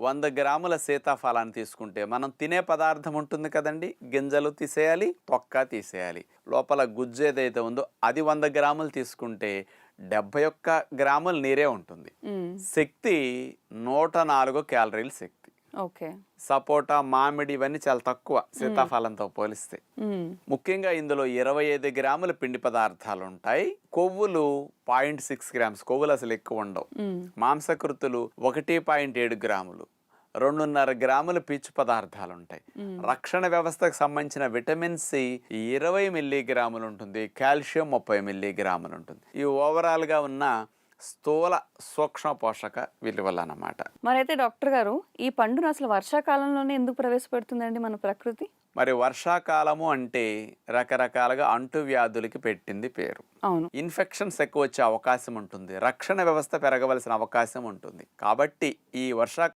వంద గ్రాముల సీతాఫలాన్ని తీసుకుంటే మనం తినే పదార్థం ఉంటుంది కదండి. గింజలు తీసేయాలి తొక్క తీసేయాలి. లోపల గుజ్జు ఏదైతే ఉందో అది వంద గ్రాములు తీసుకుంటే డెబ్బై ఒక్క గ్రాముల నీరే ఉంటుంది. శక్తి నూట నాలుగు క్యాలరీల శక్తి. సపోటా మామిడి ఇవన్నీ చాలా తక్కువ సీతాఫలంతో పోలిస్తే. ముఖ్యంగా ఇందులో ఇరవై ఐదు గ్రాముల పిండి పదార్థాలు ఉంటాయి. కొవ్వులు పాయింట్ సిక్స్ గ్రామ్స్ కొవ్వులు అసలు ఎక్కువ ఉండవు. మాంసకృతులు ఒకటి పాయింట్ ఏడు గ్రాములు రెండున్నర గ్రాముల పీచు పదార్థాలు ఉంటాయి. రక్షణ వ్యవస్థకు సంబంధించిన విటమిన్ సి ఇరవై మిల్లీగ్రాములు ఉంటుంది కాల్షియం ముప్పై మిల్లీగ్రాములు ఉంటుంది. ఈ ఓవరాల్గా ఉన్న స్థూల సూక్ష్మ పోషక విలువలు అన్నమాట. మరైతే డాక్టర్ గారు ఈ పండును అసలు వర్షాకాలంలోనే ఎందుకు ప్రవేశపెడుతుందండి మన ప్రకృతి? మరి వర్షాకాలము అంటే రకరకాలుగా అంటువ్యాధులకి పెట్టింది పేరు. అవును. ఇన్ఫెక్షన్స్ ఎక్కువ వచ్చే అవకాశం ఉంటుంది. రక్షణ వ్యవస్థ పెరగవలసిన అవకాశం ఉంటుంది. కాబట్టి ఈ వర్షా